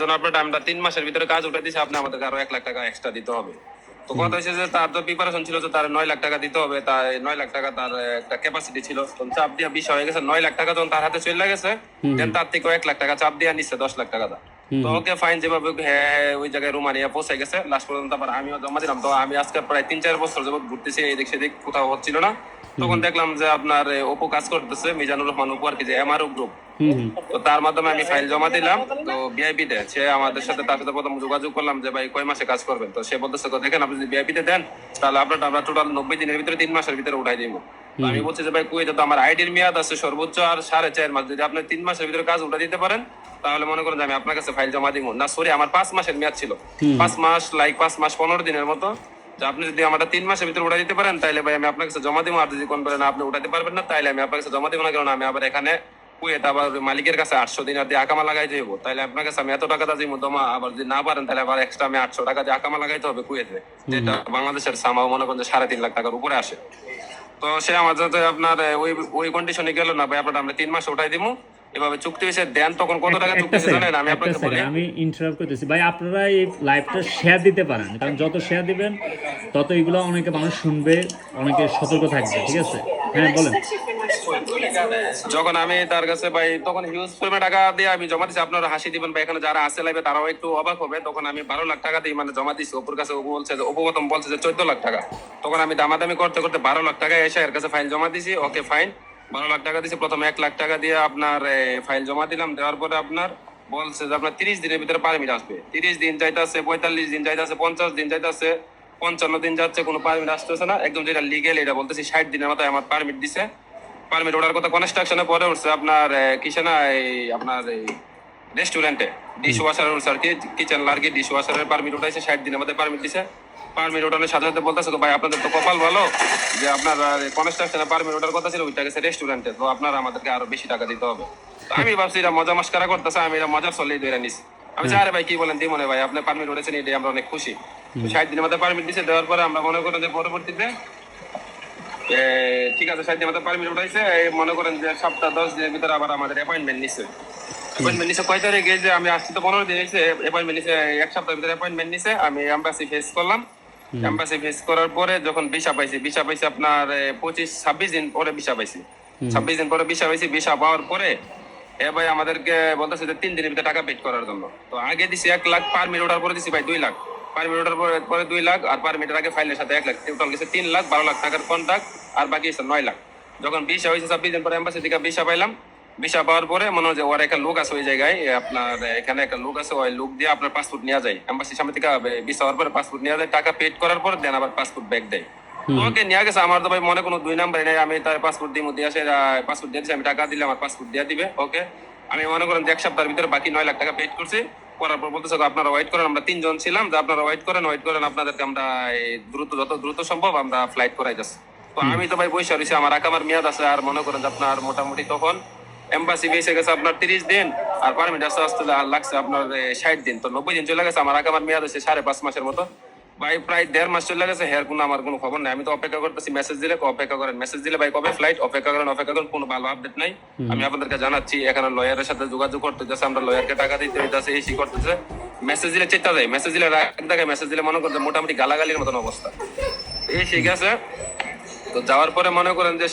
জন্য আপনার আমরা তিন মাসের ভিতরে কাজ উঠে দিচ্ছি আপনি আমাদেরকে আরও এক লাখ টাকা এক্সট্রা দিতে হবে। তো কথা হচ্ছে যে তার তো প্রিপারেশন ছিল যে তার নয় লাখ টাকা দিতে হবে তার নয় লাখ টাকা তার একটা ক্যাপাসিটি ছিল। তখন চাপ দিয়ে বিষয় হয়ে গেছে নয় লাখ টাকা যখন তার হাতে চলে গেছে দেন তার থেকে এক লাখ টাকা চাপ দিয়ে নিচ্ছে দশ লাখ টাকা তো ওকে ফাইন যেভাবে হ্যাঁ ওই জায়গায় রুমানিয়া পৌঁছে গেছে। লাস্ট পর্যন্ত আবার আমিও জমা দিলাম। তো আমি আজকে প্রায় তিন চার বছর যাবত ঘুরতেছি এদিক সেদিক কোথাও হচ্ছিল না। তখন দেখলাম যে আপনার ওপো কাজ করতেছে মিজানুর রহমান উপর কি যে এমআরও গ্রুপ তো তার মাধ্যমে আমি ফাইল জমা দিলাম। তো বিআইপি তে সে আমাদের সাথে তার সাথে প্রথম যোগাযোগ করলাম যে ভাই কয় মাসে কাজ করবেন? তো সে বলতেছে তো দেখেন আপনি যদি বিআইপি তে দেন তাহলে আপনার আমরা টোটাল নব্বই দিনের ভিতরে তিন মাসের ভিতরে উঠাই দিব। আমি বলছি যে ভাই কুয়েতে তো আমার আইডির মেয়াদ আছে সর্বোচ্চ আর সাড়ে চার মাস। যদি আপনি তিন মাসের ভিতরে কাজ উঠা দিতে পারেন তাহলে মনে করেন আমি আপনার কাছে ফাইল জমা দিব। না সরি আমার পাঁচ মাসের মেয়াদ ছিল। পাঁচ মাস লাইক পাঁচ মাস পনেরো দিনের মতো। আপনি যদি আমারটা তিন মাসের ভিতরে উঠা দিতে পারেন তাহলে ভাই আমি আপনার কাছে জমা দিব। আর যদি কোন বলেন আপনি উঠাতে পারবেন না তাহলে আমি আপনার কাছে জমা দিব না। কারণ আমি আবার এখানে কুয়েত আবার মালিকের কাছে আটশো দিন আর দিয়ে আকামা লাগাই দেবো তাহলে আপনার কাছে আমি এত টাকা দিয়ে জমা আবার যদি না পারেন তাহলে আবার এক্সট্রা আমি আটশো টাকা দিয়ে আকামা লাগাইতে হবে কুয়েতে। যেটা বাংলাদেশের সামাও মনে করেন যে সাড়ে তিন লাখ টাকার উপরে আসে। তো সে আমার যাতে আপনার ওই ওই কন্ডিশনে গেল না ভাই আপনার আমরা তিন মাস উঠাই দিব। এভাবে চুক্তি হয়েছে দেন তখন কত টাকা চুক্তি জানেন? আমি আপনাকে বলি। আমি ইন্টারাপ্ট করতেছি। ভাই আপনারা এই লাইভটা শেয়ার দিতে পারেন কারণ যত শেয়ার দিবেন তত এগুলো অনেকে মানুষ শুনবে অনেকে সতর্ক থাকবে ঠিক আছে? হ্যাঁ বলেন। যখন আমি তার কাছে ভাই তখন হিউজ পরিমাণ টাকা দিয়ে আমি জমা দিচ্ছি আপনারা হাসি দিবেন বা এখানে যারা আছে লাইবে তারাও একটু অবাক হবে। তখন আমি বারো লাখ টাকা দিয়ে মানে জমা দিচ্ছি ওপর কাছে ও বলছে যে অপু প্রথম বলছে যে চোদ্দ লাখ টাকা। তখন আমি দামাদামি করতে করতে বারো লাখ টাকা এসে এর কাছে ফাইল জমা দিছি। ওকে ফাইন বারো লাখ টাকা দিছি প্রথমে এক লাখ টাকা দিয়ে আপনার ফাইল জমা দিলাম দেওয়ার পরে আপনার বলছে যে আপনার তিরিশ দিনের ভিতরে পারমিট আসবে। তিরিশ দিন যাইতেছে পঁয়তাল্লিশ দিন যাইতেছে পঞ্চাশ দিন যাইতেছে পঞ্চান্ন দিন যাচ্ছে কোনো পারমিট আসতেছে না। একদম যেটা লিগেল এটা বলতেছি ষাট দিনের মাথায় আমার পারমিট দিছে। পারমিট ওঠার কথা কনস্ট্রাকশনে পরে উঠছে আপনার কিসে না এই আপনার এই রেস্টুরেন্টে ডিশ ওয়াশার উঠছে আর কি কিচেন লার্কি ডিশ ওয়াশারের পারমিট উঠাইছে ষাট দিনের মধ্যে পারমিট দিছে। পারমিট সাথে সাথে বলতেছে তো ভাই আপনাদের তো কপাল ভালো যে আপনার কনস্ট্রাকশনে পারমিট ওঠার কথা ছিল ওইটা গেছে রেস্টুরেন্টে তো আপনার আমাদেরকে আরও বেশি টাকা দিতে হবে। আমি ভাবছি এটা মজা মস্কারা করতেছে আমি এটা মজার চলেই ধরে নিছি। আমি আরে ভাই কি বলেন দিমনে ভাই আপনি পারমিট উঠেছেন এটাই আমরা অনেক খুশি। ষাট দিনের মধ্যে পারমিট দিছে দেওয়ার পরে আমরা মনে করেন যে পরবর্তীতে ঠিক আছে সাইড আমাদের পারমিট উঠাইছে মনে করেন যে সপ্তাহ দশ দিনের ভিতরে আবার আমাদের অ্যাপয়েন্টমেন্ট নিছে। অ্যাপয়েন্টমেন্ট নিছে কয় তারিখে? যে আমি আসছি তো পনেরো দিন হয়েছে অ্যাপয়েন্টমেন্ট নিছে এক সপ্তাহের ভিতরে অ্যাপয়েন্টমেন্ট নিছে আমি এম্বাসি ফেস করলাম। এম্বাসি ফেস করার পরে যখন ভিসা পাইছি ভিসা পাইছি আপনার পঁচিশ ছাব্বিশ দিন পরে ভিসা পাইছি। ছাব্বিশ দিন পরে ভিসা পাইছি ভিসা পাওয়ার পরে এ ভাই আমাদেরকে বলতেছে যে তিন দিনের ভিতরে টাকা পেড করার জন্য। তো আগে দিছি এক লাখ পারমিট ওঠার পরে দিছি ভাই দুই লাখ। পারমিট ওঠার পরে পরে দুই লাখ আর পারমিটের আগে ফাইলের সাথে এক লাখ। টোটাল গেছে তিন লাখ বারো লাখ টাকার কন্ট্রাক্ট আর বাকি নয় লাখ। যখন ভিসা হয়েছে ছাব্বিশ দিন পরে এম্বাসি থেকে ভিসা পাইলাম। ভিসা পাওয়ার পরে মনে হয় যে ওর একটা লোক আছে ওই জায়গায় আপনার এখানে একটা লোক আছে ওই লোক দিয়ে আপনার পাসপোর্ট নেওয়া যায়। এম্বাসির সামনে থেকে ভিসা হওয়ার পরে পাসপোর্ট নেওয়া যায় টাকা পেড করার পর দেন আবার পাসপোর্ট ব্যাক দেয়। তো ওকে নিয়ে গেছে আমার তো ভাই মনে কোনো দুই নাম্বার নেই আমি তার পাসপোর্ট দিয়ে দিয়ে আসে পাসপোর্ট দিয়ে দিছি, আমি টাকা দিলে আমার পাসপোর্ট দিয়ে দিবে ওকে? আমি মনে করেন যে এক সপ্তাহের ভিতরে বাকি নয় লাখ টাকা পেড করছি করার পর বলতেছে আপনারা ওয়েট করেন আমরা তিনজন ছিলাম যে আপনারা ওয়েট করেন ওয়েট করেন আপনাদেরকে আমরা দ্রুত যত দ্রুত সম্ভব আমরা ফ্লাইট করাই যাচ্ছি। তো আমি তো ভাই বসে রয়েছি আমার আকামার মেয়াদ আছে আর মনে করেন যে আপনার মোটামুটি তখন এম্বাসি বেসে গেছে আপনার তিরিশ দিন আর পারমিট আসতে আসতে আর লাগছে আপনার ষাট দিন। তো নব্বই দিন চলে গেছে আমার আকামার মেয়াদ আছে সাড়ে পাঁচ মাসের মতো। ভাই প্রায় দেড় মাস চলে গেছে হেয়ার কোনো আমার কোনো খবর নাই। আমি তো অপেক্ষা করতেছি মেসেজ দিলে অপেক্ষা করেন। মেসেজ দিলে ভাই কবে ফ্লাইট অপেক্ষা করেন অপেক্ষা করেন কোনো ভালো আপডেট নাই। আমি আপনাদেরকে জানাচ্ছি এখানে লয়ারের সাথে যোগাযোগ করতে যাচ্ছে আমরা লয়ারকে টাকা দিতে হইতেছে এই করতেছে। মেসেজ দিলে চেষ্টা যায় মেসেজ দিলে রাগ দেখায় মেসেজ দিলে মনে করছে মোটামুটি গালাগালির মতন অবস্থা। এই ঠিক আছে তো যাওয়ার পরে মনে করেন যে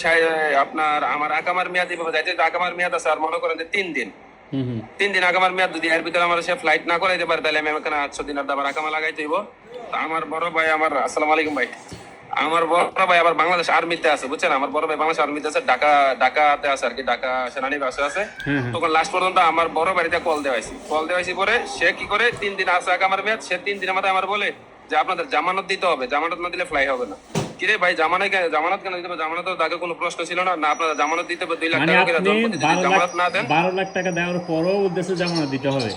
আপনার আমার আকামার মেয়াদ এইভাবে যাইতে আকামার মেয়াদ আছে আর মনে করেন যে তিন দিন। তিন দিন আগামার মেয়াদ যদি এর ভিতরে আমার সে ফ্লাইট না করাইতে পারে তাহলে আমি এখানে আটশো দিন আর আবার আকামা লাগাইতে হইব। তো আমার বড় ভাই আমার আসসালামু আলাইকুম ভাই। আমার বড় ভাই আবার বাংলাদেশ আর্মিতে আছে বুঝছেন? আমার বড় ভাই বাংলাদেশ আর্মিতে আছে ঢাকা ঢাকাতে আছে আর কি ঢাকা সেনানিবাসে আছে। হ্যাঁ, হ্যাঁ। তখন লাস্ট পর্যন্ত আমার বড় বাড়িতে কল দেওয়াইছি কল দেওয়াইছি পরে সে কি করে তিন দিন আছে আকামার মেয়াদ সে তিন দিনের মাথায় আমার বলে যে আপনাদের জামানত দিতে হবে জামানত না দিলে ফ্লাই হবে না। কিরে ভাই জামানত কেন জামানত কেন দিতে জামানত আগে তাকে কোনো প্রশ্ন ছিল না। না আপনারা জামানত দিতে হবে দুই লাখ মানে টাকা করে জামানত না দেন। বারো লাখ টাকা দেওয়ার পরও উদ্দেশ্যে জামানত দিতে হবে।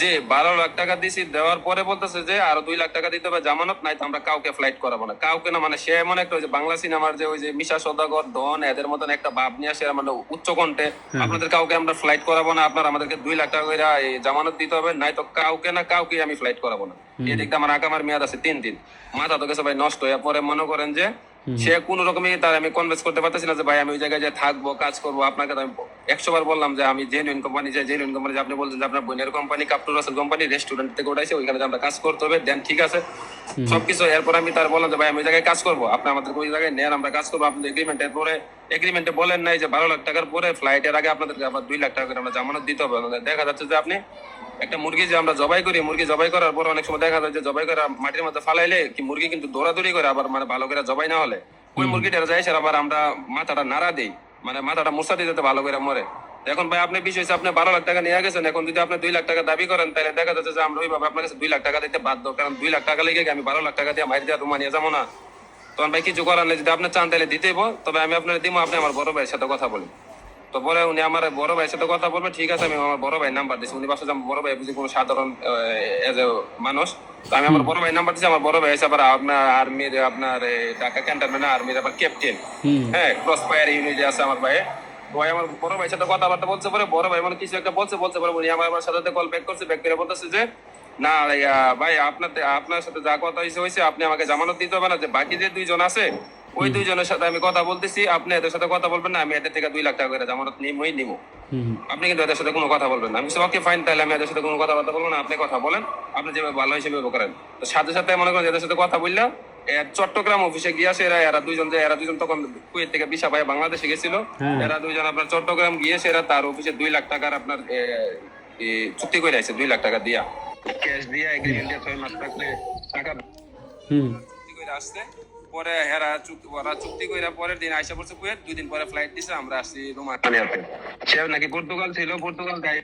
যে বারো লাখ টাকা দিছি দেওয়ার পরে বলতেছে যে আরও দুই লাখ টাকা দিতে হবে জামানত নাই তো আমরা কাউকে ফ্লাইট করাবো না। কাউকে না মানে সে এমন একটা ওই যে বাংলা সিনেমার যে ওই যে মিশা সদাগর ধন এদের মতন একটা ভাব নিয়ে আসে মানে উচ্চ কণ্ঠে আপনাদের কাউকে আমরা ফ্লাইট করাবো না আপনার আমাদেরকে দুই লাখ টাকা করে জামানত দিতে হবে নাই তো কাউকে না কাউকে আমি ফ্লাইট করাবো না। এদিকটা আমার আকামার মেয়াদ আছে তিন দিন। মাথা তো গেছে ভাই নষ্ট হয়ে পরে মনে করেন যে সে কোন রকমে তার আমি কনভেন্স করতে পারতেছি না যে ভাই আমি ওই জায়গায় যে থাকব কাজ করব। আপনাকে আমি একশো বার বললাম যে আমি জেনুইন কোম্পানি যে জেনুইন কোম্পানি আপনি বলছেন যে আপনার বোনের কোম্পানি কাপটুর রাসেল কোম্পানি রেস্টুরেন্ট থেকে উঠাইছে ওইখানে আমরা কাজ করতে হবে দেন ঠিক আছে। সবকিছু এরপর আমি তার বললাম যে ভাই আমি ওই জায়গায় কাজ করব। আপনি আমাদের ওই জায়গায় নেন আমরা কাজ করব। আপনি এগ্রিমেন্ট পরে এগ্রিমেন্টে বলেন নাই যে বারো লাখ টাকার পরে ফ্লাইটের আগে আপনাদেরকে আবার দুই লাখ টাকা করে আমরা জামানত দিতে হবে। দেখা যাচ্ছে যে আপনি একটা মুরগি যে আমরা জবাই করি মুরগি জবাই করার পর অনেক সময় দেখা যায় যে জবাই করা মাটির মধ্যে ফালাইলে কি মুরগি কিন্তু দৌড়াদৌড়ি করে আবার মানে ভালো করে জবাই না হলে? ওই মুরগিটা যাই স্যার আবার আমরা মাথাটা নাড়া দিই মানে মাথাটা মশা দিয়ে যাতে ভালো করে মরে। এখন ভাই আপনি বিষয় আপনি বারো লাখ টাকা নিয়ে গেছেন এখন যদি আপনি দুই লাখ টাকা দাবি করেন তাহলে দেখা যাচ্ছে যে আমরা ওইভাবে আপনার কাছে দুই লাখ টাকা দিতে বাধ্য। কারণ দুই লাখ টাকা লেগে আমি বারো লাখ টাকা দিয়ে মাইর দিয়ে রুমা নিয়ে যাব না? তখন ভাই কিছু করার নেই যদি আপনি চান তাহলে দিতেইব তবে আমি আপনার দিব আপনি আমার বড় ভাইয়ের সাথে কথা বলেন। তো পরে উনি আমার বড় ভাইয়ের সাথে কথা বলবে ঠিক আছে আমি আমার বড় ভাই নাম্বার দিচ্ছি উনি বাসা আমার বড় ভাই বুঝি কোনো সাধারণ এজ এ মানুষ। তো আমি আমার বড় ভাই নাম্বার দিচ্ছি আমার বড় ভাই এসে আবার আপনার আর্মির আপনার ঢাকা ক্যান্টনমেন্ট আর্মির আবার ক্যাপ্টেন হ্যাঁ ক্রস ফায়ার ইউনিট আছে আমার ভাই। ভাই আমার বড় ভাইয়ের সাথে কথাবার্তা বলছে পরে বড় ভাই মানে কিছু একটা বলছে বলছে পরে উনি আমার আমার সাথে কল ব্যাক করছে ব্যাক করে বলতেছে যে না ভাই আপনার আপনার সাথে যা কথা হয়েছে হয়েছে আপনি আমাকে জামানত দিতে হবে না যে বাকি যে দুইজন আছে ওই দুইজনের সাথে আমি কথা বলতেছি আপনি এদের সাথে কথা বলবেন না আমি এদের থেকে দুই লাখ টাকা করে জামানত নিমই নিবো আপনি কিন্তু এদের সাথে কোনো কথা বলবেন না। আমি ওকে ফাইন তাহলে আমি এদের সাথে কোনো কথাবার্তা বলব না আপনি কথা বলেন আপনি যেভাবে ভালো হিসেবে করেন। তো সাথে সাথে মনে করেন এদের সাথে কথা বললাম চট্টগ্রাম অফিসে গিয়েছে এরা এরা দুইজন যে এরা দুইজন তখন কুয়েত থেকে বিশা ভাই বাংলাদেশে গেছিল। হ্যাঁ। এরা দুইজন আপনার চট্টগ্রাম গিয়েছে এরা তার অফিসে দুই লাখ টাকার আপনার চুক্তি করে আছে দুই লাখ টাকা দিয়া। ক্যাশ দিয়া এগ্রিমেন্ট ছয় মাস থাকলে টাকা হুম। চুক্তি করে আসছে। পরে হেরা চুক্তি ওরা চুক্তি করে পরের দিন আইসা পড়ছে কুয়েত দুই দিন পরে ফ্লাইট দিছে আমরা আসছি রোমানিয়াতে সে নাকি পর্তুগাল ছিল পর্তুগাল যাই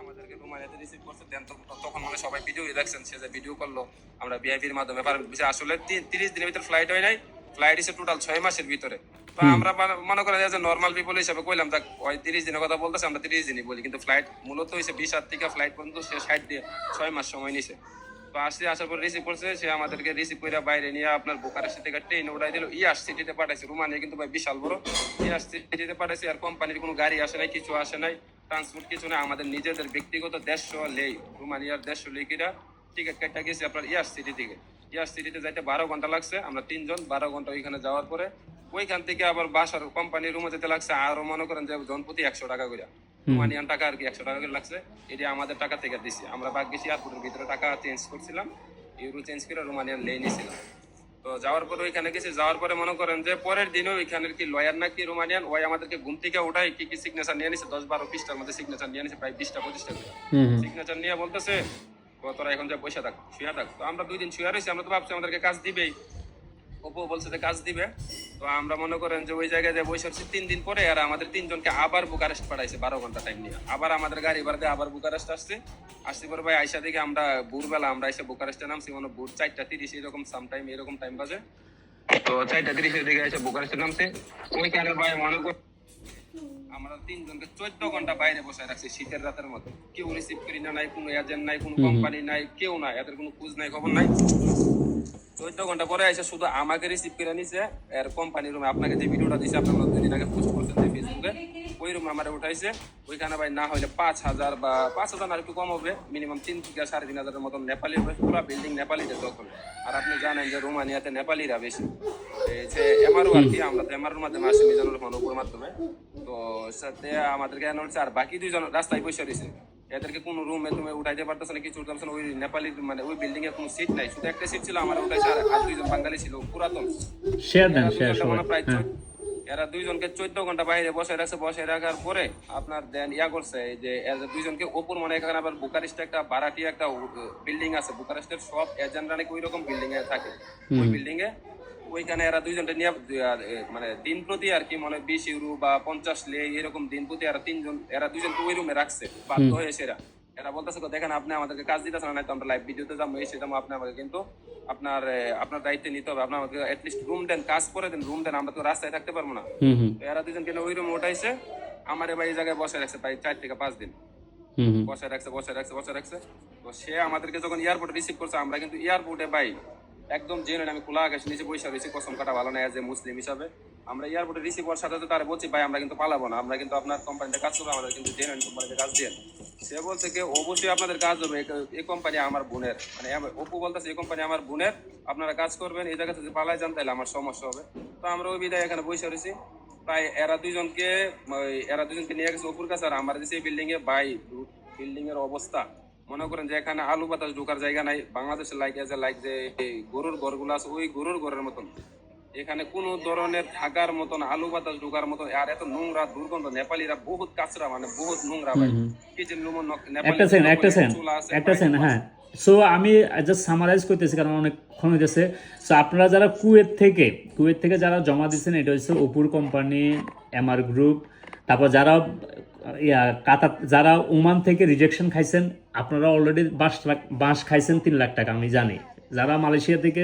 আমাদেরকে রোমানিয়াতে রিসিভ করছে দেন তখন মানে সবাই ভিডিও দেখছেন সে যে ভিডিও করল। আমরা ভিআইপির মাধ্যমে। পার আসলে তিরিশ দিনের ভিতরে ফ্লাইট হয় নাই। ফ্লাইট এসে টোটাল ছয় মাসের ভিতরে। তো আমরা মানে- করেন যে নর্মাল পিপল হিসাবে কইলাম তা তিরিশ দিনের কথা বলতেছে আমরা তিরিশ দিনই বলি কিন্তু ফ্লাইট মূলত হয়েছে বিশ হাত থেকে ফ্লাইট পর্যন্ত সে ষাট দিয়ে ছয় মাস সময় নিছে। তো আসছে আসার পর রিসিভ করছে সে আমাদেরকে রিসিভ করে বাইরে নিয়ে আপনার বোকারেস্ট থেকে ট্রেন উঠাই দিল। ইয়াস সিটিতে পাঠাইছে রুমানিয়া কিন্তু ভাই বিশাল বড়। ইয়াস সিটিতে পাঠাইছে আর কোম্পানির কোনো গাড়ি আসে নাই কিছু আসে নাই ট্রান্সপোর্ট কিছু নাই আমাদের নিজেদের ব্যক্তিগত দেড়শো লেই রুমানিয়ার দেড়শো লেকিরা টিকিট কাটটা গেছে আপনার ইয়াস সিটি থেকে। ইয়াস সিটিতে যাইতে বারো ঘণ্টা লাগছে। আমরা তিনজন বারো ঘণ্টা ওইখানে যাওয়ার পরে ওইখান থেকে আবার বাসার কোম্পানির রুমে যেতে লাগছে। আরও মনে করেন যে জনপ্রতি একশো টাকা করে। রুমানিয়ান টাকা আর কি একশো টাকা করে লাগছে। এটা আমাদের টাকা থেকে দিছি। আমরা বাদ গেছি এয়ারপোর্টের ভিতরে টাকা চেঞ্জ করছিলাম। ইউরো চেঞ্জ করে রোমানিয়ান লেই নিয়েছিলাম তো যাওয়ার পরে ওইখানে গেছি। যাওয়ার পরে মনে করেন যে পরের দিনও ওইখানের কি লয়ার নাকি রোমানিয়ান ওই আমাদেরকে ঘুম থেকে উঠাই কি কি সিগনেচার নিয়ে নিছে। দশ বারো পিসটার মধ্যে সিগনেচার নিয়ে নিছে প্রায় বিশটা পঁচিশটা সিগনেচার নিয়ে বলতেছে "ও, তোরা এখন যা পয়সা থাক, শুয়ে থাক। তো আমরা দুই দিন শুয়ে রয়েছি, আমরা তো ভাবছি আমাদেরকে কাজ দিবেই। অপু বলছে যে কাজ দিবে। তো আমরা মনে করেন যে ওই জায়গায় যে বসে তিন দিন পরে আর আমাদের তিনজনকে আবার বুকারেস্ট পাঠাইছে বারো ঘণ্টা টাইম নিয়ে। আবার আমাদের গাড়ি ভাড়া দিয়ে আবার বুকারেস্ট আসছে। আসতে পরে ভাই আইসা দেখে আমরা ভোরবেলা আমরা এসে বুকারেস্টে নামছি মানে ভোর চারটা তিরিশ, এরকম সামটাইম এরকম টাইম বাজে। তো চারটা তিরিশের দিকে এসে বুকারেস্টে নামছে। ওইখানে ভাই মনে কর আমরা তিনজনকে চোদ্দ ঘণ্টা বাইরে বসে রাখছি শীতের রাতের মতো কেউ রিসিভ করি না নাই কোনো এজেন্ট নাই কোনো কোম্পানি নাই কেউ নাই এদের কোনো খোঁজ নাই খবর নাই। চোদ্দ ঘণ্টা পরে এসে শুধু আমাকে রিসিভ করে নিছে এর কোম্পানির রুমে আপনাকে যে ভিডিওটা দিছে আপনারা দুদিন আগে পোস্ট করছেন ফেসবুকে ওই আমার উঠাইছে। ওইখানে ভাই না হলে পাঁচ হাজার বা পাঁচ হাজার না একটু কম হবে। মিনিমাম তিন থেকে সাড়ে তিন হাজারের মতন নেপালি হবে। পুরো বিল্ডিং নেপালিদের দখল। আর আপনি জানেন যে রোমানিয়াতে নেপালিরা বেশি। এই যে এমআরও আর কি আমরা তো এমআরওর মাধ্যমে আসি মিজানুর রহমান উপর মাধ্যমে। তো সাথে আমাদেরকে এনে হচ্ছে আর বাকি দুইজন রাস্তায় বসে রয়েছে। এদেরকে কোনো রুমে তুমি উঠাইতে পারতেছে না কিছু উঠাচ্ছে ওই নেপালি মানে ওই বিল্ডিং এ কোনো সিট নাই। শুধু একটা সিট ছিল আমার উঠাইছে। আর আর দুইজন বাঙালি ছিল পুরাতন। শেয়ার দেন শেয়ার প্রায় এরা দুইজনকে চোদ্দ ঘণ্টা বাইরে বসে রাখছে বসে রাখার পরে আপনার দেন ইয়া করছে যে এরা দুইজনকে ওপর মনে হয় এখানে আবার বুকারেস্টে একটা বারাটি একটা বিল্ডিং আছে। বুকারেস্টের সব এজেন্টরা নাকি ওই রকম বিল্ডিং এ থাকে। ওই বিল্ডিং এ ওইখানে এরা দুইজনটা নিয়ে মানে দিন প্রতি আর কি মানে বিশ ইউরো বা পঞ্চাশ লে এরকম দিন প্রতি এরা তিনজন এরা দুইজনকে ওই রুমে রাখছে। বাধ্য হয়েছে এরা এরা বলতেছে "গো, দেখেন আপনি আমাদেরকে কাজ দিতেছেন না তো আমরা লাইভ ভিডিওতে যাব এসে যাব আপনি আমাকে কিন্তু আপনার আপনার দায়িত্বে নিতে হবে। আপনার আমাকে অ্যাটলিস্ট রুম দেন কাজ করে দেন রুম দেন আমরা তো রাস্তায় থাকতে পারব না। তো এরা দুজনকে নিয়ে ওই রুমে উঠাইছে আমার এবার এই জায়গায় বসে রাখছে প্রায় চার থেকে পাঁচ দিন। বসে রাখছে বসে রাখছে বসে রাখছে। তো সে আমাদেরকে যখন এয়ারপোর্টে রিসিভ করছে আমরা কিন্তু এয়ারপোর্টে পাই একদম জেনে আমি খোলা আকাশ নিচে বসে রয়েছি কসম কাটা ভালো না যে মুসলিম হিসাবে। আমরা এয়ারপোর্টে রিসিভ হওয়ার সাথে তারা বলছি, ভাই, আমরা কিন্তু পালাবো না। আমরা কিন্তু আপনার কোম্পানিতে কাজ করব, আমাদের কিন্তু জেনুইন কোম্পানিতে কাজ দিয়ে। সে বলছে কি, অবশ্যই আপনাদের কাজ হবে। এই- কোম্পানি আমার বোনের। মানে অপু বলতেছে এই কোম্পানি আমার বোনের। আপনারা কাজ করবেন। এই জায়গা থেকে পালাই যান, তাহলে আমার সমস্যা হবে। তো আমরা ওই বিদায় এখানে বসে রয়েছি। প্রায় এরা দুইজনকে এরা দুজনকে নিয়ে গেছে অপুর কাছে। আর আমার এই বিল্ডিং এ বাই বিল্ডিং এর অবস্থা। মনে করেন যে এখানে আলু বাতাস ঢোকার জায়গা নাই। বাংলাদেশের লাইক এজ লাইক যে গরুর ঘরগুলো আছে, ওই গরুর ঘরের মতন। এখানে কোনো ধরনের থাকার মতন আলু বাতাস ঢোকার মতন আর এত নোংরা দুর্গন্ধ নেপালিরা বহুত কাঁচরা মানে বহুত নোংরা ভাই। কিচেন রুম একটা সেকেন্ড একটা সেকেন্ড একটা সেকেন্ড হ্যাঁ। সো আমি জাস্ট সামারাইজ করতেছি কারণ অনেকক্ষণ হয়ে গেছে সো আপনারা যারা কুয়েত থেকে কুয়েত থেকে যারা জমা দিচ্ছেন এটা হচ্ছে অপুর কোম্পানি এমআর গ্রুপ তারপর যারা ইয়া কাতার যারা ওমান থেকে রিজেকশন খাইছেন আপনারা অলরেডি বাঁশ লাখ বাঁশ খাইছেন তিন লাখ টাকা আমি জানি। যারা মালয়েশিয়া থেকে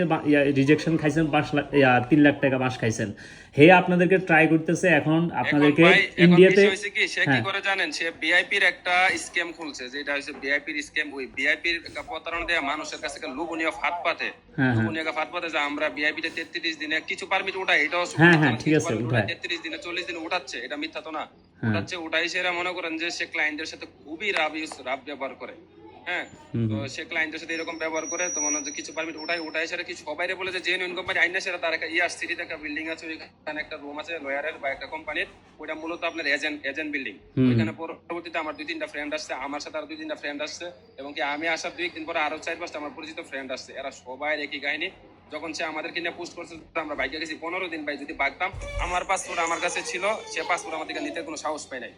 রিজেকশন খাইছেন পাঁচ লাখ তিন লাখ টাকা বাঁশ খাইছেন হে আপনাদেরকে ট্রাই করতেছে এখন আপনাদেরকে ইন্ডিয়াতে সে কি হ্যাঁ। করে জানেন সে ভিআইপির একটা স্ক্যাম খুলছে যেটা হচ্ছে ভিআইপির স্ক্যাম ওই ভিআইপির প্রতারণা দেওয়া মানুষের কাছে থেকে লোভনীয় ফাঁদ পাতে হ্যাঁ, হ্যাঁ। লোভনীয় ফাঁদ পাতে যে আমরা ভিআইপিতে তেত্রিশ দিনে কিছু পারমিট উঠাই এটাও হ্যাঁ, হ্যাঁ, ঠিক আছে। তেত্রিশ দিনে চল্লিশ দিনে উঠাচ্ছে এটা মিথ্যা তো না। উঠাচ্ছে উঠাই সেরা মনে করেন যে সে ক্লায়েন্টের সাথে খুবই রাব ইউজ রাব ব্যবহার করে হ্যাঁ? তো সে ক্লায়েন্টের সাথে এরকম ব্যবহার করে তো মনে হচ্ছে কিছু পারমিট উঠাই উঠাই সেটা কিছু সবাই বলে যে জেনুইন কোম্পানি আইনা সেটা তার একটা ইয়ার সিটিতে একটা বিল্ডিং আছে ওইখানে একটা রুম আছে লয়ারের বা একটা কোম্পানির ওইটা মূলত আপনার এজেন্ট এজেন্ট বিল্ডিং ওইখানে পরবর্তীতে আমার দুই তিনটা ফ্রেন্ড আসছে আমার সাথে আর দুই তিনটা ফ্রেন্ড আসছে এবং কি আমি আসার দুই দিন পরে আরও চার পাঁচটা আমার পরিচিত ফ্রেন্ড আসছে। এরা সবাই একই কাহিনী। যখন সে আমাদেরকে নিয়ে পোস্ট করছে আমরা বাইকে গেছি। পনেরো দিন ভাই যদি বাগতাম আমার পাসপোর্ট আমার কাছে ছিল সে পাসপোর্ট আমার থেকে নিতে কোনো সাহস পাই নাই।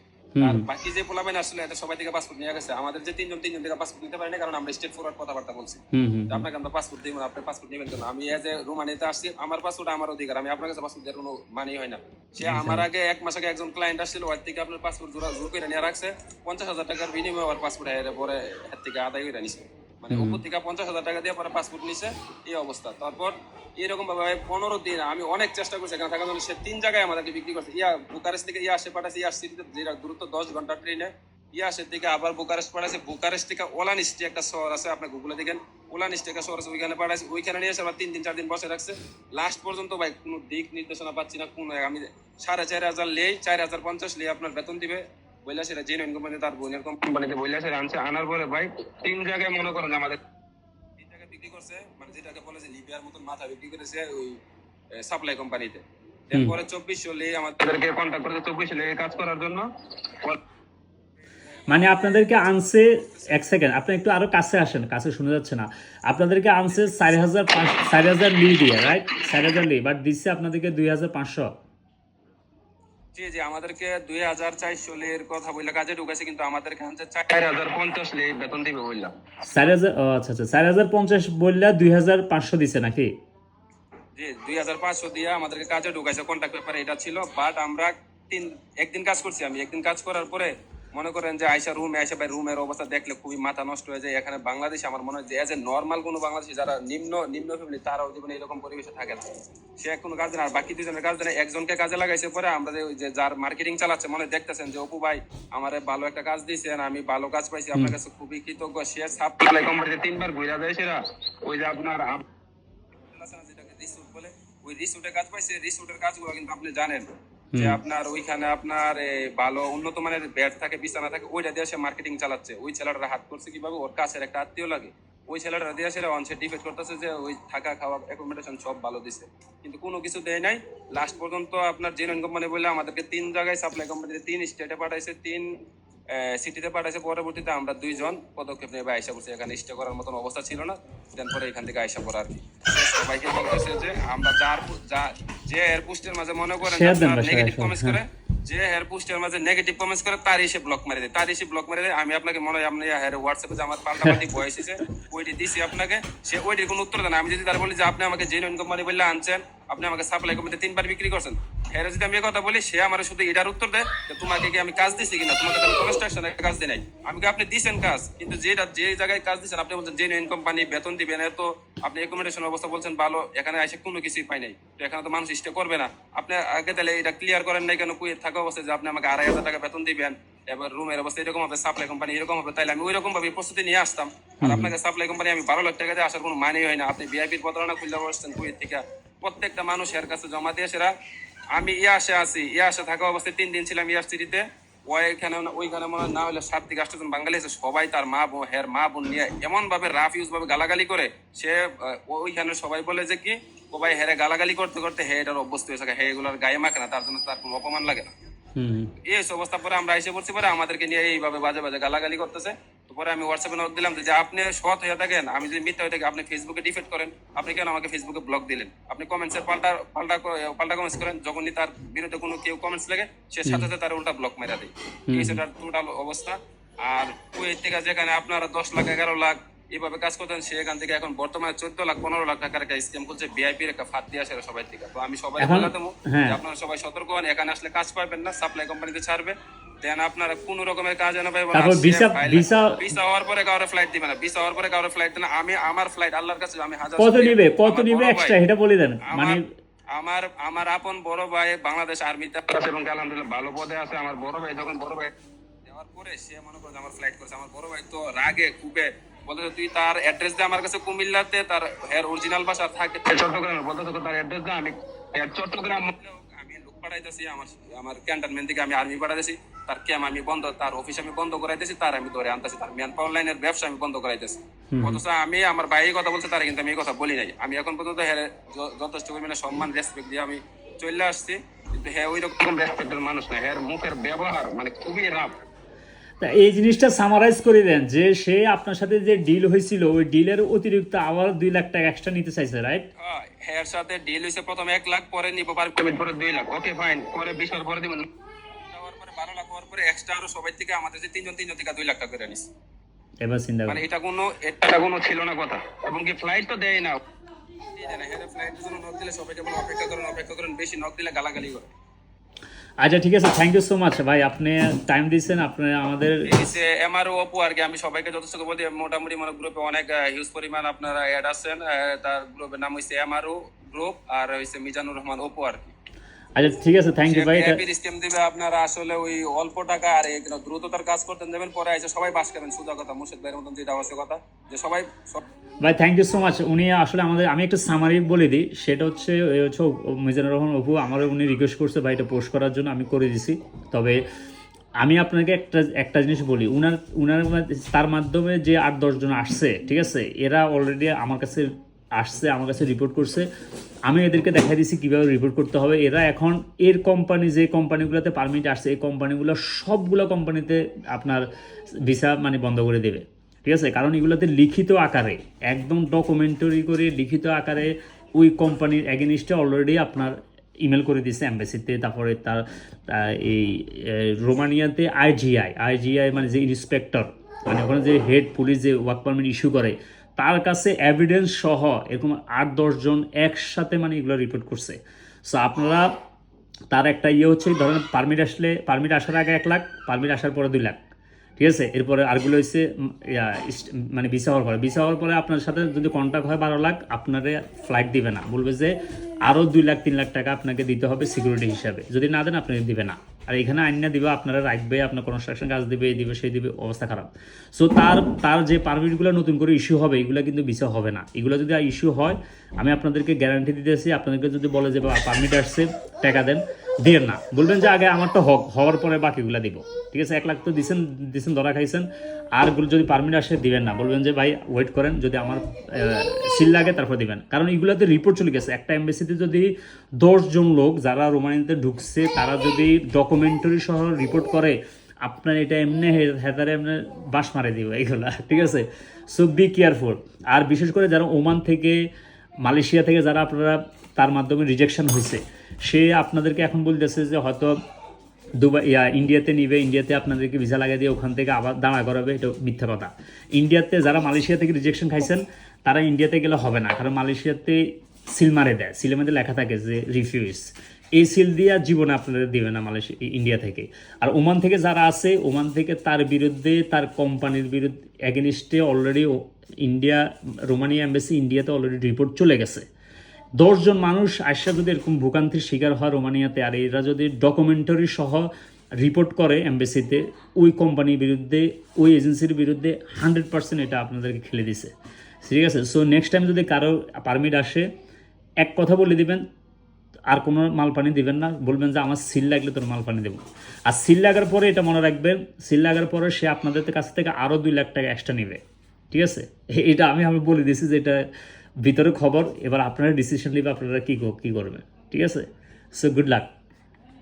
আর বাকি যে পোলাবেন আসলে এত সবাই থেকে পাসপোর্ট নিয়ে গেছে। আমাদের যে তিনজন তিনজন থেকে পাসপোর্ট নিতে পারেনি কারণ আমরা স্টেট ফরওয়ার্ড কথাবার্তা বলছি। আপনাকে আমরা পাসপোর্ট দিব না আপনি পাসপোর্ট নেবেন কেন? আমি এজ এ রোমানিতে আসছি আমার পাসপোর্ট আমার অধিকার আমি আপনার কাছে পাসপোর্ট দেওয়ার কোনো মানেই হয় না। সে আমার আগে এক মাস আগে একজন ক্লায়েন্ট আসছিল ওর থেকে আপনার পাসপোর্ট জোড়া জোর করে নিয়ে রাখছে। পঞ্চাশ হাজার টাকার বিনিময়ে ওর পাসপোর্ট পরে হাত থেকে আদায় করে নিছে। মানে উপর থেকে পঞ্চাশ হাজার টাকা দিয়ে পরে পাসপোর্ট নিছে এই অবস্থা। তারপর এরকম ভাবে পনেরো দিন, আমি অনেক চেষ্টা করছি এখানে থাকার জন্য। সে তিন জায়গায় আমাদেরকে বিক্রি করছে। ইয়া বুকারেস্ট থেকে ইয়া সে পাঠাচ্ছে ইয়া সিটিতে যেটা দূরত্ব দশ ঘণ্টা ট্রেনে। ইয়াসের থেকে আবার বুকারেস্ট পাঠাইছে। বুকারেস্ট থেকে ওলানিস্টি একটা শহর আছে, আপনি গুগলে দেখেন। ওলানিস্টি একটা শহর আছে, ওইখানে পাঠাইছে। ওইখানে নিয়ে এসে আবার তিন দিন, চার দিন বসে রাখছে। লাস্ট পর্যন্ত ভাই কোনো দিক নির্দেশনা পাচ্ছি না, কোনো আমি সাড়ে চার হাজার লেই, চার হাজার পঞ্চাশ লেই আপনার বেতন দিবে। বইলা সেটা জেনুইন কোম্পানি তার বোনের কোম্পানিতে বইলা সেটা আনছে। আনার পরে ভাই তিন জায়গায় মনে করেন আমাদের বিক্রি করছে মানে যেটাকে বলে যে লিবিয়ার মতন মাথা বিক্রি করেছে ওই সাপ্লাই কোম্পানিতে লে আমাদেরকে কন্ট্যাক্ট করেছে চব্বিশশো লেগে কাজ করার জন্য। মানে আপনাদেরকে আনছে এক সেকেন্ড আপনি একটু আরও কাছে আসেন কাছে শোনা যাচ্ছে না। আপনাদেরকে আনছে চার হাজার পাঁচ চার হাজার লি দিয়ে রাইট চার হাজার লি বাট দিচ্ছে আপনাদেরকে দুই হাজার পাঁচশো। জি জি আমাদেরকে দুই হাজার চারশো লের কথা বললে কাজে ঢুকেছে কিন্তু আমাদেরকে চার হাজার পঞ্চাশ লে বেতন দিবে বললাম। চার হাজার আচ্ছা আচ্ছা চার হাজার পঞ্চাশ বললে দুই হাজার পাঁচশো দিছে নাকি? জি দুই হাজার পাঁচশো দিয়ে আমাদেরকে কাজে ঢুকাইছে কন্ট্রাক্ট পেপার এটা ছিল বাট আমরা তিন একদিন কাজ করছি আমি। একদিন কাজ করার পরে মনে করেন যে আইসা রুমে আইসা ভাই রুমের অবস্থা দেখলে খুবই মাথা নষ্ট হয়ে যায়। এখানে বাংলাদেশে আমার মনে হয় যে এজ এ নর্মাল কোনো বাংলাদেশি যারা নিম্ন নিম্ন ফ্যামিলি তারাও জীবনে এরকম পরিবেশে থাকে না। সে কোনো কাজ আর বাকি দুজনের কাজ না একজনকে কাজে লাগাইছে পরে আমরা যে যার মার্কেটিং চালাচ্ছে মনে দেখতেছেন যে অপু ভাই আমার ভালো একটা কাজ দিয়েছেন আমি ভালো কাজ পাইছি আপনার কাছে খুবই কৃতজ্ঞ। সে সাপ্লাই কোম্পানিতে তিনবার ঘুরে যায় সেরা। ওই যে আপনার যেটাকে রিসুট বলে ওই রিসুটের কাজ পাইছে রিসুটের কাজগুলো কিন্তু আপনি জানেন। যে আপনার ওইখানে আপনার ভালো উন্নত মানের ব্যাট থাকে বিছানা থাকে ওইটা দিয়ে সে মার্কেটিং চালাচ্ছে। ওই হাত করছে কীভাবে? ওর কাছের একটা আত্মীয় লাগে। ওই ছেলেটা দিয়ে সেটা অনসে ডিফেক্ট করতেছে যে ওই থাকা খাওয়া অ্যাকোমোডেশন সব ভালো দিছে। কিন্তু কোনো কিছু দেয় নাই। লাস্ট পর্যন্ত আপনার জেনুইন কোম্পানি বলে আমাদেরকে তিন জায়গায় সাপ্লাই কোম্পানি তিন স্টেটে পাঠাইছে তিন সিটিতে পাঠাইছে পরবর্তীতে আমরা দুইজন পদক্ষেপ নেবে আয়সা করছি এখানে স্টে করার মতন অবস্থা ছিল না। দেন পরে এখান থেকে আয়সা করা আর কি। সবাইকে বলতেছে যে আমরা যার যা যে এর পোস্টের মাঝে মনে করেন নেগেটিভ কমেন্টস করে যে হেয়ার পোস্টের মাঝে নেগেটিভ কমেন্টস করে তার এসে ব্লক মারি দেয়। তার এসে ব্লক মারি দেয়। আমি আপনাকে মনে হয় আপনি হেয়ার হোয়াটসঅ্যাপে যে আমার পাল্টাপাল্টি বয়স এসেছে ওইটি দিছি আপনাকে। সে ওইটির কোনো উত্তর দেন। আমি যদি তার বলি যে আপনি আমাকে জেনুইন কোম্পানি বললে আনছেন আপনি আমাকে সাপ্লাই কোম্পানিতে তিনবার বিক্রি করছেন। হ্যাঁ যদি আমি কথা বলি সে আমার শুধু এটার উত্তর দেয় যে তোমাকে কি আমি কাজ দিছি কিনা? তোমাকে তো আমি কনস্ট্রাকশনের কাজ দিই নাই। আমি কি আপনি দিছেন কাজ? কিন্তু যেটা যে জায়গায় কাজ দিচ্ছেন আপনি বলছেন জেনুইন কোম্পানি বেতন দিবেন এর তো আপনি অ্যাকোমোডেশন অবস্থা বলছেন ভালো এখানে এসে কোনো কিছুই পাই নাই। তো এখানে তো মানুষ স্টে করবে না। আপনি আগে তাহলে এটা ক্লিয়ার করেন নাই কেন? কুয়ে থাকা অবস্থায় যে আপনি আমাকে আড়াই হাজার টাকা বেতন দিবেন এবার রুমের অবস্থা এরকম হবে সাপ্লাই কোম্পানি এরকম হবে তাইলে আমি ওই রকম ভাবে প্রস্তুতি নিয়ে আসতাম। আর আপনাকে সাপ্লাই কোম্পানি আমি বারো লাখ টাকা দিয়ে আসার কোনো মানেই হয় না। আপনি ভিআইপির প্রতারণা খুললে বসছেন কুয়েত থেকে? প্রত্যেকটা মানুষ এর কাছে জমা দিয়ে সেরা। আমি ইয়াসে আছি ইয়াসে থাকা অবস্থায় তিন দিন ছিলাম ইয়াস সিটিতে। ওইখানে ওইখানে মনে না হলে সাত থেকে আটটা বাঙালি আছে সবাই তার মা বোন হের মা বোন নিয়ে এমন ভাবে রাফ ইউজ ভাবে গালাগালি করে সে ওইখানে সবাই বলে যে কি ও ভাই হেরে গালাগালি করতে করতে হে এটার অভ্যস্ত হয়েছে হে এগুলোর গায়ে মাখে না তার জন্য তার কোনো অপমান লাগে না। এই অবস্থা পরে আমরা এসে পড়ছি পরে আমাদেরকে নিয়ে এইভাবে বাজে বাজে গালাগালি করতেছে। পরে আমি হোয়াটসঅ্যাপে নোট দিলাম যে আপনি সৎ হয়ে থাকেন আমি যদি মিথ্যা হয়ে থাকি আপনি ফেসবুকে ডিফেক্ট করেন আপনি কেন আমাকে ফেসবুকে ব্লক দিলেন? আপনি কমেন্টসে পাল্টা পাল্টা পাল্টা কমেন্টস করেন যখনই তার বিরুদ্ধে কোনো কেউ কমেন্টস লাগে সে সাথে সাথে তার উল্টা ব্লক মেরা দেয়। এই সেটার টোটাল অবস্থা। আর কুয়েত থেকে যেখানে আপনারা দশ লাখ এগারো লাখ এইভাবে কাজ করতেন সেখান থেকে এখন বর্তমানে চোদ্দ লাখ পনেরো লাখ টাকার একটা স্কিম করছে বিআইপির একটা ফাঁদ দিয়ে আসে সবাই থেকে। তো আমি সবাই বলে দেবো হ্যাঁ। যে আপনারা সবাই সতর্ক হন এখানে আসলে কাজ পাবেন না সাপ্লাই কোম্পানিতে ছাড়বে। দেন আপনারা কোন রকমের কাজ এনে পাবেন তারপর visa- visa- ভিসা হওয়ার পরে কারও ফ্লাইট দিবে না। ভিসা হওয়ার পরে কারও ফ্লাইট দিবে না। আমি আমার ফ্লাইট আল্লাহর কাছে আমি হাজার কত। নিবে? কত নিবে বড় এক্সট্রা ভাই- এটা বলে দেন। মানে আমার আমার আপন বড় ভাই বাংলাদেশ আর্মিতে আছে এবং আলহামদুলিল্লাহ ভালো পদে আছে। আমার বড় ভাই যখন বড় ভাই দেওয়ার পরে সে মনে করে আমার ফ্লাইট করেছে। আমার বড় ভাই তো রাগে খুবে। বলতে তুই তার অ্যাড্রেস দে আমার কাছে কুমিল্লাতে। তার হের অরিজিনাল বাসা থাকে চট্টগ্রামে। বলতে তার অ্যাড্রেস দে আমি চট্টগ্রাম পাঠাইতেছি আমার আমার ক্যান্টনমেন্ট থেকে আমি আর্মি পাঠাইতেছি তার ক্যাম্প আমি বন্ধ তার অফিস আমি বন্ধ করাইতেছি তার আমি ধরে আনতেছি তার ম্যান পাওয়ার লাইনের ব্যবসা আমি বন্ধ করাইতেছি। অথচ আমি আমার ভাই কথা বলছে তারা কিন্তু আমি এই কথা বলি নাই। আমি এখন পর্যন্ত হ্যাঁ যথেষ্ট পরিমাণে সম্মান রেসপেক্ট দিয়ে আমি চলে আসছি কিন্তু হ্যাঁ ওই রকম রেসপেক্টের মানুষ না। হ্যাঁ মুখের ব্যবহার মানে খুবই রাফ তা এই জিনিসটা সামারাইজ করে দেন যে সে আপনার সাথে যে ডিল হয়েছিল ওই ডিলের অতিরিক্ত আবার দুই লাখ টাকা এক্সট্রা নিতে চাইছে রাইট হেয়ার সাথে ডিল হয়েছে প্রথমে এক লাখ পরে নিব পার পেমেন্ট পরে দুই লাখ। ওকে ফাইন পরে বিশ হাজার পরে দিবেন বারো লাখ হওয়ার পরে এক্সট্রা আরও সবাই থেকে আমাদের যে তিনজন তিনজন থেকে দুই লাখ টাকা করে নিস এবার চিন্তা মানে এটা কোনো এটা কোনো ছিল না কথা। এবং কি ফ্লাইট তো দেয় না। ফ্লাইটের জন্য নক দিলে সবাইকে বলে অপেক্ষা করেন অপেক্ষা করেন বেশি নক দিলে গালাগালি করে। আচ্ছা ঠিক আছে থ্যাংক ইউ সো মাচ ভাই, আপনি টাইম দিয়েছেন, আপনি আমাদের এমআর ও অপু আর কি, আমি সবাইকে যথেষ্ট বলি মোটামুটি মানে গ্রুপে অনেক হিউজ পরিমাণ আপনারা অ্যাড আছেন। তার গ্রুপের নাম হইছে এমআরও গ্রুপ আর হইছে মিজানুর রহমান ওপো আর কি। আচ্ছা ঠিক আছে থ্যাংক ইউ ভাই এটা হ্যাপির স্কিম দিবে আপনারা আসলে ওই অল্প টাকা আর দ্রুততার কাজ করতে দেবেন পরে এসে সবাই বাস করবেন সুদা কথা মুর্শিদ ভাইয়ের মতন যেটা কথা যে সবাই ভাই থ্যাংক ইউ সো মাচ উনি আসলে আমাদের আমি একটা সামারি বলে দিই সেটা হচ্ছে হচ্ছে মিজানুর রহমান অপু আমার উনি রিকোয়েস্ট করছে ভাই এটা পোস্ট করার জন্য আমি করে দিছি। তবে আমি আপনাকে একটা একটা জিনিস বলি উনার উনার তার মাধ্যমে যে আট দশজন আসছে ঠিক আছে এরা অলরেডি আমার কাছে আসছে, আমার কাছে রিপোর্ট করছে। আমি এদেরকে দেখা দিছি কীভাবে রিপোর্ট করতে হবে। এরা এখন এর কোম্পানি যে কোম্পানিগুলোতে পারমিট আসছে, এই কোম্পানিগুলো সবগুলো কোম্পানিতে আপনার ভিসা মানে বন্ধ করে দেবে। ঠিক আছে? কারণ এগুলোতে লিখিত আকারে, একদম ডকুমেন্টারি করে লিখিত আকারে ওই কোম্পানির এগেনিস্টে অলরেডি আপনার ইমেল করে দিয়েছে অ্যাম্বাসিতে তারপরে তার এই রোমানিয়াতে আইজিআই আইজিআই মানে যে ইন্সপেক্টর মানে ওখানে যে হেড পুলিশ যে ওয়ার্ক পারমিট ইস্যু করে তার কাছে এভিডেন্স সহ এরকম আট দশজন একসাথে মানে এগুলো রিপোর্ট করছে। সো আপনারা তার একটা ইয়ে হচ্ছে, ধরেন পারমিট আসলে পারমিট আসার আগে এক লাখ পারমিট আসার পরে দুই লাখ। ঠিক আছে? এরপরে আরগুলো হচ্ছে মানে ভিসা হওয়ার পরে। ভিসা হওয়ার পরে আপনার সাথে যদি কন্ট্যাক্ট হয় বারো লাখ, আপনারে ফ্লাইট দিবে না। বলবে যে আরও দুই লাখ, তিন লাখ টাকা আপনাকে দিতে হবে সিকিউরিটি হিসাবে। যদি না দেন আপনাকে দিবে না। আর এখানে আইনা দিবে, আপনারা রাখবে, আপনার কনস্ট্রাকশন কাজ দিবে, এই দিবে, সেই দিবে, অবস্থা খারাপ। সো তার তার যে পারমিটগুলো নতুন করে ইস্যু হবে, এগুলো কিন্তু ভিসা হবে না। এগুলো যদি ইস্যু হয়, আমি আপনাদেরকে গ্যারান্টি দিতেছি, আপনাদেরকে যদি বলে যে পারমিট আসছে, টাকা দেন। দিয়ে না। বলবেন যে আগে আমারটা হক, হওয়ার পরে বাকিগুলো দিব। ঠিক আছে, এক লাখ তো দিছেন দিছেন, ধরা খাইছেন। আর যদি পারমিট আসে, দিবেন না। বলবেন যে, ভাই ওয়েট করেন, যদি আমার সিল লাগে, তারপর দিবেন। কারণ এগুলোতে রিপোর্ট চলে গেছে। একটা এমবেসিতে যদি দশজন লোক, যারা রোমানিতে ঢুকছে, তারা যদি ডকুমেন্টারি সহ রিপোর্ট করে, আপনার এটা এমনি হে- হেদারে এমনি বাস মারে দিব এইগুলা। ঠিক আছে? সো বি কেয়ারফুল আর বিশেষ করে যারা ওমান থেকে, মালয়েশিয়া থেকে যারা আপনারা তার মাধ্যমে রিজেকশন হয়েছে সে আপনাদেরকে এখন বলতেছে যে হয়তো দুবাই ইয়া, ইন্ডিয়াতে নিবে, ইন্ডিয়াতে আপনাদেরকে ভিসা লাগিয়ে দিয়ে ওখান থেকে আবার দাঁড়া করাবে, এটা মিথ্যা কথা। ইন্ডিয়াতে যারা মালয়েশিয়া থেকে রিজেকশন খাইছেন, তারা ইন্ডিয়াতে গেলে হবে না, কারণ মালয়েশিয়াতে সিল মারে দেয়। সিলের মধ্যে লেখা থাকে যে রিফিউজ এই সিল দিয়ে জীবনে আপনাদের দিবে না মালয়েশিয়া ইন্ডিয়া থেকে। আর ওমান থেকে যারা আছে, ওমান থেকে তার বিরুদ্ধে, তার কোম্পানির বিরুদ্ধে এগেনিস্টে অলরেডি ইন্ডিয়া রোমানিয়া এম্বাসি ইন্ডিয়াতে অলরেডি রিপোর্ট চলে গেছে। দশজন মানুষ আসা যদি এরকম ভোগান্তির শিকার হয় রোমানিয়াতে, আর এরা যদি ডকুমেন্টারি সহ রিপোর্ট করে এমবেসিতে ওই কোম্পানির বিরুদ্ধে, ওই এজেন্সির বিরুদ্ধে হান্ড্রেড পার্সেন্ট এটা আপনাদেরকে খেলে দিছে। ঠিক আছে? সো নেক্সট টাইম যদি কারও পারমিট আসে, এক কথা বলে দিবেন, আর কোনো মাল পানি দিবেন না। বলবেন যে, আমার সিল লাগলে তোর মাল পানি দেবো। আর সিল লাগার পরে এটা মনে রাখবেন সিল লাগার পরে সে আপনাদের কাছ থেকে আরও দুই লাখ টাকা এক্সট্রা নেবে। ঠিক আছে? এটা আমি আমি বলে দিছি যে এটা ভিতরে খবর, এবার আপনারা ডিসিশন নিবে আপনারা কী কী করবেন। ঠিক আছে? So good luck